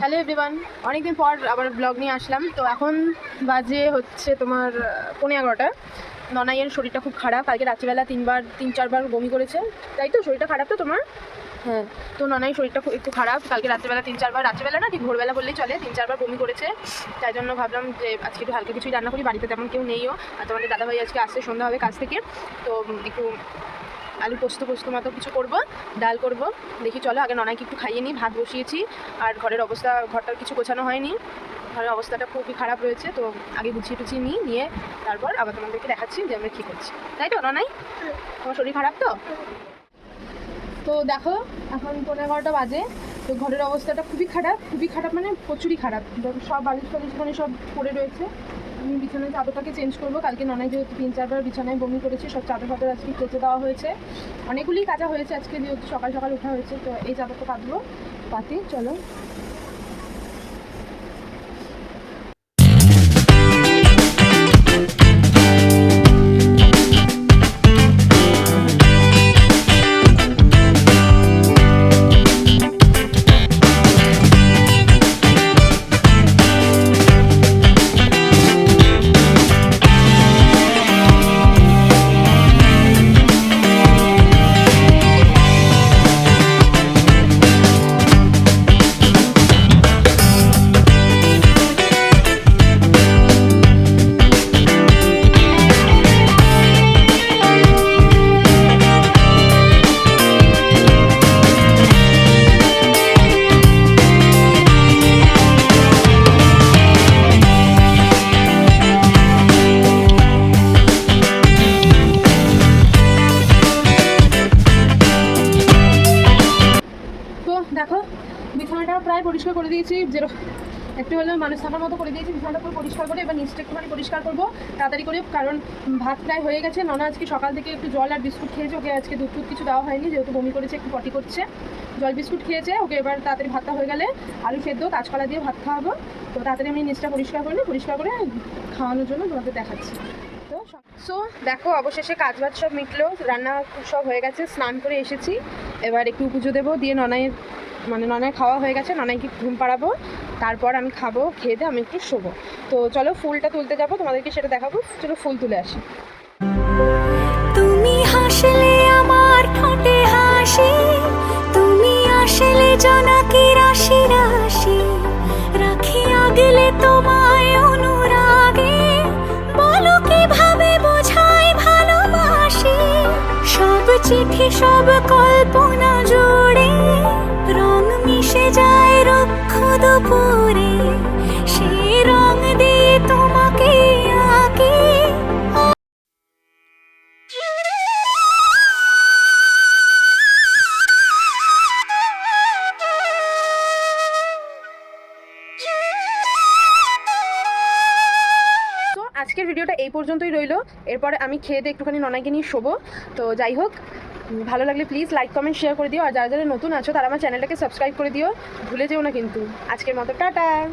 Hello everyone অনেকদিন পর আবার ব্লগ নিয়ে আসলাম। তো এখন বাজে হচ্ছে তোমার আহ, পৌনে এগারোটা। ননাইয়ের শরীরটা খুব খারাপ। কালকে রাত্রিবেলা তিনবার তিন চারবার বমি করেছে। তাই তো? শরীরটা খারাপ তো তোমার? হ্যাঁ। তো ননাই শরীরটা খুব একটু খারাপ। কালকে রাত্রিবেলা তিন চারবার রাত্রিবেলা না ঠিক ভোরবেলা বললেই চলে তিন চারবার বমি করেছে। তাই জন্য ভাবলাম যে আজকে একটু হালকা কিছুই রান্না করি। বাড়িতে তেমন কেউ নেইও। আর তোমাদের দাদাভাই আজকে আসছে সন্ধ্যা হবে কাছ থেকে। তো একটু আলু পোস্ত পোস্ত মতো কিছু করব, ডাল করব। দেখি চলো, আগে ননাকে একটু খাইয়ে নিই, ভাত বসিয়েছি। আর ঘরের অবস্থা, ঘরটার কিছু গোছানো হয়নি। ঘরের অবস্থাটা খুবই খারাপ রয়েছে, তো আগে গুছিয়ে টুছিয়ে নিই, নিয়ে তারপর আবার তোমাদেরকে দেখাচ্ছি যে আমরা কী করছি। তাই তো, ননাই? তোমার শরীর খারাপ তো? তো দেখো, এখন পনেরো এগারোটা বাজে। তো ঘরের অবস্থাটা খুবই খারাপ খুবই খারাপ মানে প্রচুরই খারাপ। সব বালিশ ফালিশ মানে সব পড়ে রয়েছে। আমি বিছানায় চাদরটাকে চেঞ্জ করব। কালকে ননাই যেহেতু তিন চারবার বিছানায় বমি করেছে, সব চাদর ফাদর আজকে কেচে দেওয়া হয়েছে। অনেকগুলি কাজা হয়েছে আজকে, যেহেতু সকাল সকাল ওঠা হয়েছে, তো এই চাদরটা কাটবো। পাতি চলো বিছানাটা প্রায় পরিষ্কার করে দিয়েছি যেরকম একটু হলেও মানুষ থাকার মতো করে দিয়েছি বিছানাটা পুরো পরিষ্কার করে এবার নিচটা একটুখানি পরিষ্কার করব তাড়াতাড়ি করে কারণ ভাত প্রায় হয়ে গেছে। ননা আজকে সকাল থেকে একটু জল আর বিস্কুট খেয়েছে ওকে আজকে দুধ টুধ কিছু দেওয়া হয়নি যেহেতু বমি করেছে একটু পটি করছে। জল বিস্কুট খেয়েছে ওকে এবার তাড়াতাড়ি ভাতটা হয়ে গেলে আলু সেদ্ধ কাঁচকলা দিয়ে ভাত খাওয়াবো। তো তাড়াতাড়ি আমি নিচটা পরিষ্কার করে নিই, পরিষ্কার করে খাওয়ানোর জন্য তোমাদের দেখাচ্ছি। তো সো দেখো অবশেষে কাজ বাজ সব মিটলো রান্না সব হয়ে গেছে স্নান করে এসেছি। এবার একটু পুজো দেবো দিয়ে ননাইয়ের মানে ননায় খাওয়া হয়ে গেছে ননাইকে ঘুম পাড়াবো? তারপর আমি খাব, খেয়ে দিয়ে আমি একটু শোবো। তো চলো ফুলটা তুলতে যাব, তোমাদেরকে সেটা দেখাবো। চলো ফুল তুলে আসি। তুমি হাসলে আমার ঠোঁটে হাসি, তুমি আসলে জনাকি রাশি রাশি রাখি আগলে তোমায় অনুরাগে, বলো কীভাবে বোঝাই ভালোবাসি। সব চিঠি, সব কল্পনা মিশে যায় রক্ষ দুপুরে সেই রং দিয়ে তোমাকে আজকের ভিডিওটা এই পর্যন্তই রইল। এরপরে আমি খেয়ে দিয়ে একটুখানি ননাইকে নিয়ে শোবো। তো যাই হোক ভালো লাগলে প্লিজ লাইক কমেন্ট শেয়ার করে দিও। আর যারা যারা নতুন আছো, তারা আমার চ্যানেলটাকে সাবস্ক্রাইব করে দিও। ভুলে যেও না কিন্তু। আজকের মতো, টাটা!